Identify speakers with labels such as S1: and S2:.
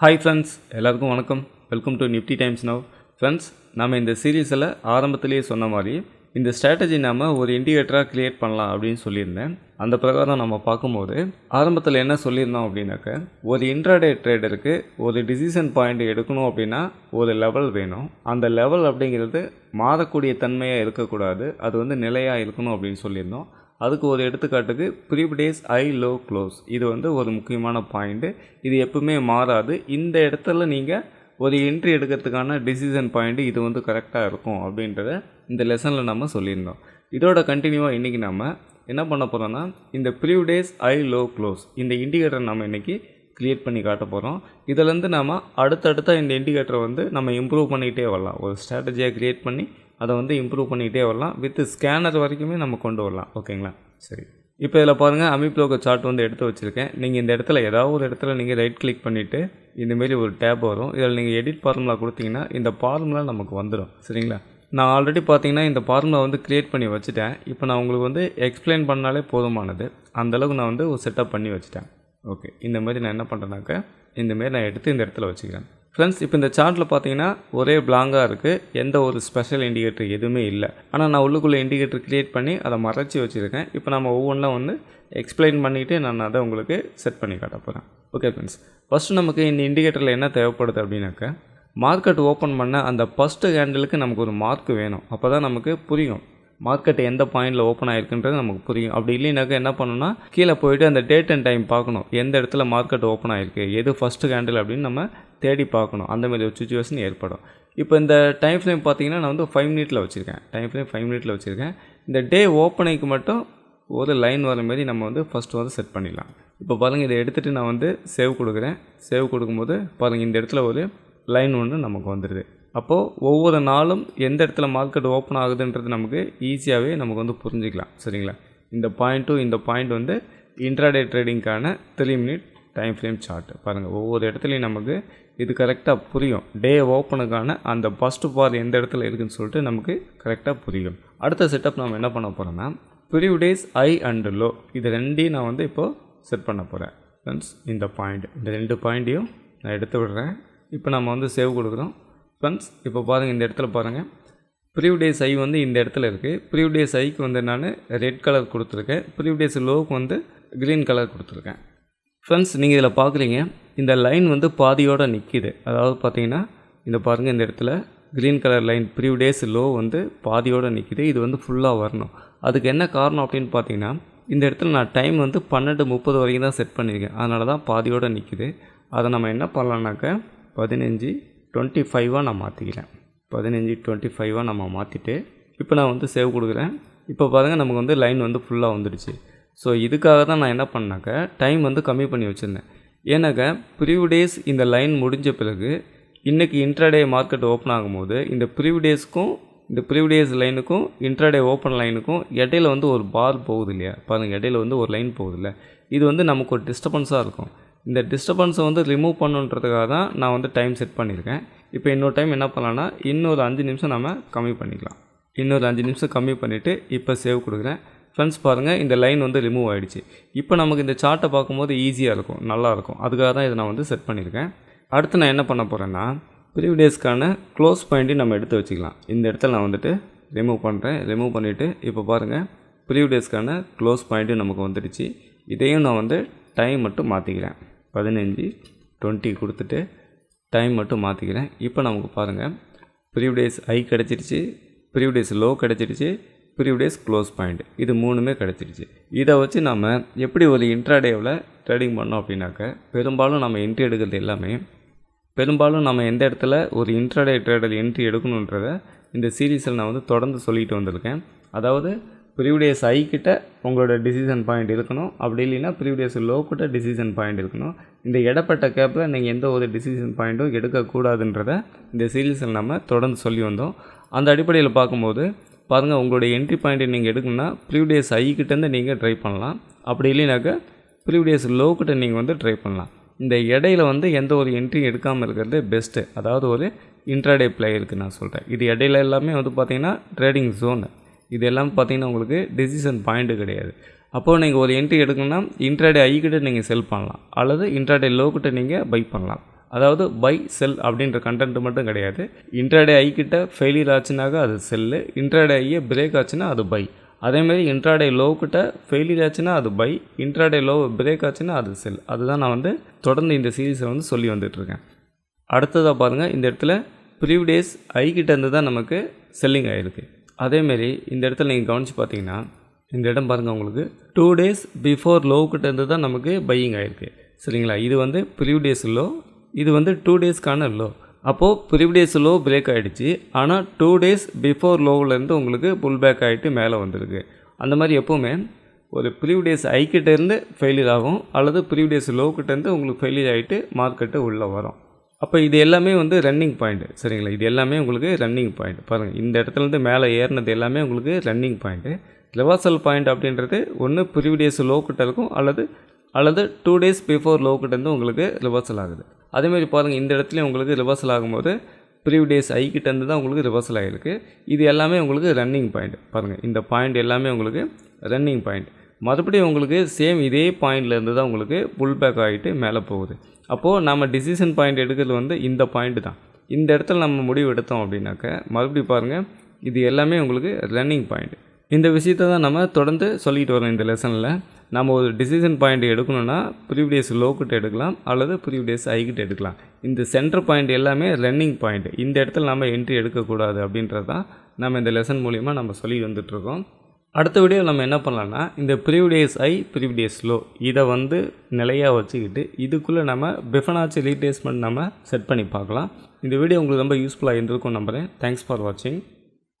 S1: Hi friends எல்லாருக்கும் வணக்கம். Welcome to Nifty Times Now friends நம்ம இந்த சீரீஸில் ஆரம்பத்திலேயே சொன்ன மாதிரி இந்த ஸ்ட்ராட்டஜி நாம ஒரு இண்டிகேட்டராக க்ரியேட் பண்ணலாம் அப்படின்னு சொல்லியிருந்தேன். அந்த பிரகாரம் நம்ம பார்க்கும்போது ஆரம்பத்தில் என்ன சொல்லியிருந்தோம் அப்படின்னாக்க ஒரு இன்ட்ராடே ட்ரேடருக்கு ஒரு டிசிஷன் பாயிண்ட் எடுக்கணும் அப்படின்னா ஒரு லெவல் வேணும். அந்த லெவல் அப்படிங்கிறது மாறக்கூடிய தன்மையாக இருக்கக்கூடாது. அது வந்து நிலையாக இருக்கணும் அப்படின்னு சொல்லியிருந்தோம். அதுக்கு ஒரு எடுத்துக்காட்டுக்கு ப்ரீவிடேஸ் ஐ லோ க்ளோஸ். இது வந்து ஒரு முக்கியமான பாயிண்ட்டு இது எப்பவுமே மாறாது. இந்த இடத்துல நீங்கள் ஒரு என்ட்ரி எடுக்கிறதுக்கான டிசிஷன் பாயிண்ட்டு இது வந்து கரெக்டாக இருக்கும் அப்படின்றத இந்த லெசனில் நம்ம சொல்லியிருந்தோம். இதோட கண்டினியூவாக இன்றைக்கி நம்ம என்ன பண்ண போகிறோன்னா இந்த previous day's high low close. இந்த இண்டிகேட்டர் நம்ம இன்றைக்கி க்ரியேட் பண்ணி காட்ட போகிறோம் இதிலேருந்து நம்ம அடுத்தடுத்த இந்த இண்டிகேட்டரை வந்து நம்ம இம்ப்ரூவ் பண்ணிக்கிட்டே வரலாம். ஒரு ஸ்ட்ராட்டஜியாக க்ரியேட் பண்ணி அதை வந்து இம்ப்ரூவ் பண்ணிக்கிட்டே வரலாம். வித் ஸ்கேனர் வரைக்குமே நம்ம கொண்டு வரலாம். ஓகேங்களா? சரி. இப்போ இதில் பாருங்கள் அமிப்ளோக சார்ட் வந்து எடுத்து வச்சுருக்கேன். நீங்கள் இந்த இடத்துல ஏதாவது ஒரு இடத்துல நீங்கள் ரைட் கிளிக் பண்ணிவிட்டு இந்தமாரி ஒரு டேப் வரும். இதில் நீங்கள் எடிட் ஃபார்முலா கொடுத்தீங்கன்னா இந்த ஃபார்முலா நமக்கு வந்துடும் சரிங்களா? நான் ஆல்ரெடி பார்த்தீங்கன்னா இந்த ஃபார்முலா வந்து க்ரியேட் பண்ணி வச்சுட்டேன். இப்போ நான் உங்களுக்கு வந்து எக்ஸ்பிளைன் பண்ணாலே போதுமானது. அந்தளவுக்கு நான் வந்து ஒரு செட்டப் பண்ணி வச்சுட்டேன். ஓகே இந்த மாதிரி நான் என்ன பண்ணுறேன்னாக்க இந்தமாரி நான் எடுத்து இந்த இடத்துல வச்சுக்கிறேன். ஃப்ரெண்ட்ஸ் இப்போ இந்த சார்ட்டில் பார்த்தீங்கன்னா ஒரே பிளாங்காக இருக்குது எந்த ஒரு ஸ்பெஷல் இண்டிகேட்டர் எதுவுமே இல்லை. ஆனால் நான் உள்ளுக்குள்ளே இண்டிகேட்டர் க்ரியேட் பண்ணி அதை மறைச்சி வச்சுருக்கேன். இப்போ நம்ம ஒவ்வொன்றா வந்து எக்ஸ்பிளைன் பண்ணிவிட்டு நான் அதை உங்களுக்கு செட் பண்ணி காட்ட போகிறேன் ஓகே ஃப்ரெண்ட்ஸ் ஃபஸ்ட்டு நமக்கு இந்த இண்டிகேட்டரில் என்ன தேவைப்படுது அப்படின்னாக்க மார்க்கெட் ஓப்பன் பண்ண அந்த ஃபஸ்ட்டு ஹேண்டிலுக்கு நமக்கு ஒரு மார்க் வேணும். அப்போ தான் நமக்கு புரியும். மார்க்கெட் எந்த பாயிண்டில் ஓப்பன் ஆயிருக்குன்றது நமக்கு புரியும். அப்படி இல்லைனாக்கா என்ன பண்ணணும்னா கீழே போயிட்டு அந்த டேட் அண்ட் டைம் பார்க்கணும். எந்த இடத்துல மார்க்கெட் ஓப்பன் ஆயிருக்கு எது ஃபஸ்ட்டு கேண்டில் அப்படின்னு நம்ம தேடி பார்க்கணும். அந்தமாதிரி ஒரு சுச்சுவேஷன் ஏற்படும். இப்போ இந்த டைம் ஃப்ரேம் பார்த்தீங்கன்னா நான் வந்து ஃபைவ் மினிட்ல வச்சுருக்கேன். டைம் ஃப்ரேம் ஃபைவ் மினிட்ல வச்சுருக்கேன். இந்த டே ஓப்பனிங்க்கு மட்டும் ஒரு லைன் வர மாரி நம்ம வந்து ஃபஸ்ட்டு வந்து செட் பண்ணிடலாம். இப்போ பாருங்கள் இதை எடுத்துகிட்டு நான் வந்து சேவ் கொடுக்குறேன். சேவ் கொடுக்கும்போது பாருங்கள் இந்த இடத்துல ஒரு லைன் ஒன்று நமக்கு வந்துடுது அப்போது ஒவ்வொரு நாளும் எந்த இடத்துல மார்க்கெட் ஓப்பன் ஆகுதுன்றது நமக்கு ஈஸியாகவே நமக்கு வந்து புரிஞ்சிக்கலாம். சரிங்களா? இந்த பாயிண்ட்டும் இந்த பாயிண்ட் வந்து intraday ட்ரேடிங்க்கான three minute time frame chart பாருங்கள் ஒவ்வொரு இடத்துலையும் நமக்கு இது கரெக்டாக புரியும். டே ஓப்பனுக்கான அந்த ஃபஸ்ட்டு பார் எந்த இடத்துல இருக்குதுன்னு சொல்லிட்டு நமக்கு கரெக்டாக புரியும். அடுத்த செட்டப் நம்ம என்ன பண்ண போகிறோம்னா prev day's high and low இது ரெண்டையும் நான் வந்து இப்போது செட் பண்ண போகிறேன் ஃப்ரெண்ட்ஸ் இந்த பாயிண்ட் இந்த ரெண்டு பாயிண்ட்டையும் நான் எடுத்து விடுறேன். இப்போ நம்ம வந்து சேவ் கொடுக்குறோம். ஃப்ரெண்ட்ஸ் இப்போ பாருங்கள் இந்த இடத்துல பாருங்கள் ப்ரீவியஸ் டேஸ் ஐ வந்து இந்த இடத்துல இருக்குது ப்ரீவ் டேஸ் ஐக்கு வந்து நான் ரெட் கலர் கொடுத்துருக்கேன். ப்ரீவியஸ் டேஸ் லோவுக்கு வந்து க்ரீன் கலர் கொடுத்துருக்கேன். ஃப்ரெண்ட்ஸ் நீங்கள் இதில் பார்க்குறீங்க இந்த லைன் வந்து பாதியோடு நிற்கிது அதாவது பார்த்தீங்கன்னா இந்த பாருங்கள் இந்த இடத்துல green colour line prev day's low வந்து பாதியோடு நிற்கிது இது வந்து ஃபுல்லாக வரணும். அதுக்கு என்ன காரணம் அப்படின்னு பார்த்தீங்கன்னா இந்த இடத்துல நான் டைம் வந்து பன்னெண்டு முப்பது வரைக்கும் தான் செட் பண்ணியிருக்கேன் அதனால தான் பாதியோடு நிற்கிது அதை நம்ம என்ன பண்ணலான்னாக்க பதினஞ்சு டுவெண்ட்டி ஃபைவாக நான் மாற்றிக்கிறேன் பதினஞ்சு டுவெண்ட்டி ஃபைவாக நம்ம மாற்றிட்டு இப்போ நான் வந்து சேவ் கொடுக்குறேன். இப்போ பாருங்கள் நமக்கு வந்து லைன் வந்து ஃபுல்லாக வந்துடுச்சு. ஸோ இதுக்காக தான் நான் என்ன பண்ணாக்க டைம் வந்து கம்மி பண்ணி வச்சுருந்தேன். ஏன்னாக்க ப்ரீவ் டேஸ் இந்த லைன் முடிஞ்ச பிறகு இன்றைக்கி இன்ட்ராடே மார்க்கெட் ஓப்பன் ஆகும்போது இந்த ப்ரீவ் டேஸ்க்கும் இந்த ப்ரீவ் டேஸ் லைனுக்கும் இன்ட்ராடே ஓப்பன் லைனுக்கும் இடையில வந்து ஒரு பார் போகுது இல்லையா? பாருங்கள் இடையில வந்து ஒரு லைன் போகுது இல்லை? இது வந்து நமக்கு ஒரு டிஸ்டர்பன்ஸாக இருக்கும். இந்த டிஸ்டர்பன்ஸை வந்து ரிமூவ் பண்ணுன்றதுக்காக தான் நான் வந்து டைம் செட் பண்ணியிருக்கேன். இப்போ இன்னொரு டைம் என்ன பண்ணலான்னா இன்னொரு அஞ்சு நிமிஷம் நம்ம கம்மி பண்ணிக்கலாம். இன்னொரு அஞ்சு நிமிஷம் கம்மி பண்ணிவிட்டு இப்போ சேவ் கொடுக்குறேன். ஃப்ரெண்ட்ஸ் பாருங்கள் இந்த லைன் வந்து ரிமூவ் ஆகிடுச்சு இப்போ நமக்கு இந்த சார்ட்டை பார்க்கும்போது ஈஸியாக இருக்கும் நல்லாயிருக்கும் அதுக்காக தான் இதை நான் வந்து செட் பண்ணியிருக்கேன். அடுத்து நான் என்ன பண்ண போகிறேன்னா ப்ரீவ் டேஸ்க்கான க்ளோஸ் பாயிண்ட்டையும் நம்ம எடுத்து வச்சுக்கலாம். இந்த இடத்துல நான் வந்துட்டு ரிமூவ் பண்ணுறேன் ரிமூவ் பண்ணிவிட்டு இப்போ பாருங்கள் ப்ரீவ் டேஸ்க்கான க்ளோஸ் பாயிண்ட்டும் நமக்கு வந்துடுச்சு. இதையும் நான் வந்து டைம் மட்டும் மாற்றிக்கிறேன் பதினஞ்சு டுவெண்ட்டி கொடுத்துட்டு டைம் மட்டும் மாற்றிக்கிறேன் இப்போ நமக்கு பாருங்கள் ப்ரீவ் டேஸ் கிடச்சிருச்சு ப்ரீவ் டேஸ் லோ கிடச்சிருச்சு ப்ரீவ் டேஸ் க்ளோஸ் பாயிண்ட் இது மூணுமே கிடச்சிருச்சு இதை வச்சு நம்ம எப்படி ஒரு இன்ட்ராடேவில் ட்ரேடிங் பண்ணோம் அப்படின்னாக்க பெரும்பாலும் நம்ம என்ட்ரி எடுக்கிறது எல்லாமே பெரும்பாலும் நம்ம எந்த இடத்துல ஒரு இன்ட்ராடே ட்ரேடர் என்ட்ரி எடுக்கணுன்றத இந்த சீரீஸில் நான் வந்து தொடர்ந்து சொல்லிட்டு வந்திருக்கேன். அதாவது ப்ரீவியஸ் ஐ உங்களோட டிசிஷன் பாயிண்ட் இருக்கணும். அப்படி இல்லைன்னா ப்ரீவியஸ் லோக்கிட்ட டிசிஷன் பாயிண்ட் இருக்கணும். இந்த இடப்பட்ட கேப்பில் நீங்கள் எந்த ஒரு டிசிஷன் பாயிண்ட்டும் எடுக்கக்கூடாதுன்றத இந்த சீரீஸில் நம்ம தொடர்ந்து சொல்லி வந்தோம். அந்த அடிப்படையில் பார்க்கும்போது பாருங்கள் உங்களுடைய என்ட்ரி பாயிண்ட்டை நீங்கள் எடுக்கணும்னா ப்ரீவியஸ் ஐ கிட்டேருந்து நீங்கள் ட்ரை பண்ணலாம். அப்படி இல்லைனாக்கா ப்ரீவியஸ் லோ நீங்கள் வந்து ட்ரை பண்ணலாம். இந்த இடையில வந்து எந்த ஒரு என்ட்ரியும் எடுக்காமல் இருக்கிறது பெஸ்ட்டு அதாவது ஒரு இன்ட்ராடே பிளேயருக்கு நான் சொல்கிறேன் இது இடையில எல்லாமே வந்து பார்த்திங்கன்னா ட்ரேடிங் ஜோனு இது எல்லாம் பார்த்தீங்கன்னா உங்களுக்கு டெசிஷன் பாயிண்ட்டு கிடையாது. அப்போது நீங்கள் ஒரு என்ட்ரி எடுக்கணும்னா இன்ட்ராடே ஐ கிட்ட நீங்கள் செல் பண்ணலாம். அல்லது இன்ட்ராடே லோ கிட்ட நீங்கள் பை பண்ணலாம். அதாவது பை செல் அப்படின்ற கண்டென்ட் மட்டும் கிடையாது. இன்ட்ராடே ஐ கிட்ட ஃபெயிலியர் ஆச்சுனாக்கா அது செல்லு இன்ட்ராடே ஐயே பிரேக் ஆச்சுன்னா அது பை அதேமாரி இன்ட்ராடே லோ கிட்ட ஃபெயிலியர் ஆச்சுன்னா அது பை இன்ட்ராடே லோ பிரேக் ஆச்சுன்னா அது செல் அதுதான் நான் வந்து தொடர்ந்து இந்த சீரீஸை வந்து சொல்லி வந்துட்டுருக்கேன் அடுத்ததாக பாருங்கள் இந்த இடத்துல ப்ரீவிடேஸ் ஐ கிட்ட இருந்து தான் நமக்கு செல்லிங் ஆகிருக்கு அதேமாரி இந்த இடத்துல நீங்கள் கவனித்து பார்த்தீங்கன்னா இந்த இடம் பாருங்கள் உங்களுக்கு. டூ டேஸ் பிஃபோர் லோ இருந்து தான் நமக்கு பையிங் ஆகிருக்கு சரிங்களா? இது வந்து ப்ரீவியஸ் லோ இது வந்து டூ டேஸ்க்கான லோ அப்போது ப்ரீவியஸ் லோ பிரேக் ஆகிடுச்சு ஆனால் டூ டேஸ் பிஃபோர் லோவிலேருந்து உங்களுக்கு புல் பேக் ஆகிட்டு மேலே வந்திருக்கு. அந்த மாதிரி எப்போவுமே ஒரு ப்ரீவியஸ் ஐக்கிட்டேருந்து ஃபெயிலியர் ஆகும். அல்லது ப்ரீவியஸ் லோக்கிட்டேருந்து உங்களுக்கு ஃபெயிலியர் ஆகிட்டு மார்க்கெட்டு உள்ளே வரும். அப்போ இது எல்லாமே வந்து ரன்னிங் பாயிண்ட்டு சரிங்களா? இது எல்லாமே உங்களுக்கு ரன்னிங் பாயிண்ட் பாருங்கள் இந்த இடத்துலேருந்து மேலே ஏறினது எல்லாமே உங்களுக்கு ரன்னிங் பாயிண்ட்டு ரிவர்சல் பாயிண்ட் அப்படின்றது ஒன்று ப்ரீவியஸ் லோ கிட்ட இருக்கும் அல்லது அல்லது டூ டேஸ் பிஃபோர் லோ கிட்டேருந்து உங்களுக்கு ரிவர்சல் ஆகுது. அதேமாதிரி பாருங்கள் இந்த இடத்துலையும் உங்களுக்கு ரிவர்சல் ஆகும்போது ப்ரீவியஸ் ஐ கிட்டேருந்து தான் உங்களுக்கு ரிவர்சல் ஆகிருக்கு இது எல்லாமே உங்களுக்கு ரன்னிங் பாயிண்ட் பாருங்கள் இந்த பாயிண்ட் எல்லாமே உங்களுக்கு ரன்னிங் பாயிண்ட் மறுபடியும் உங்களுக்கு சேம் இதே பாயிண்ட்லேருந்து தான் உங்களுக்கு புல் பேக் ஆகிட்டு மேலே போகுது. அப்போது நம்ம டிசிஷன் பாயிண்ட் எடுக்கிறது வந்து இந்த பாயிண்ட் தான். இந்த இடத்துல நம்ம முடிவு எடுத்தோம் அப்படின்னாக்க மறுபடியும் பாருங்கள் இது எல்லாமே உங்களுக்கு ரன்னிங் பாயிண்ட் இந்த விஷயத்த தான் நம்ம தொடர்ந்து சொல்லிட்டு வரோம் இந்த லெசனில் நம்ம ஒரு டிசிஷன் பாயிண்ட் எடுக்கணும்னா ப்ரீவியஸ் லோக்கிட்ட எடுக்கலாம் அல்லது ப்ரீவியஸ் ஐக்கிட்ட எடுக்கலாம். இந்த சென்டர் பாயிண்ட் எல்லாமே ரன்னிங் பாயிண்ட் இந்த இடத்துல நம்ம என்ட்ரி எடுக்கக்கூடாது அப்படின்றது தான் நம்ம இந்த லெசன் மூலிமா நம்ம சொல்லி வந்துட்டுருக்கோம் அடுத்த வீடியோவில் நம்ம என்ன பண்ணலான்னா இந்த ப்ரீவிடேஸ் ஐ ப்ரீவிடேஸ் லோ இதை வந்து நிலையாக வச்சுக்கிட்டு இதுக்குள்ளே நம்ம பிஃபனாச்சி ரீப்ளேஸ்மெண்ட் நம்ம செட் பண்ணி பார்க்கலாம். இந்த வீடியோ உங்களுக்கு ரொம்ப யூஸ்ஃபுல்லாக இருந்திருக்கும் நம்புகிறேன் தேங்க்ஸ் ஃபார் வாட்சிங்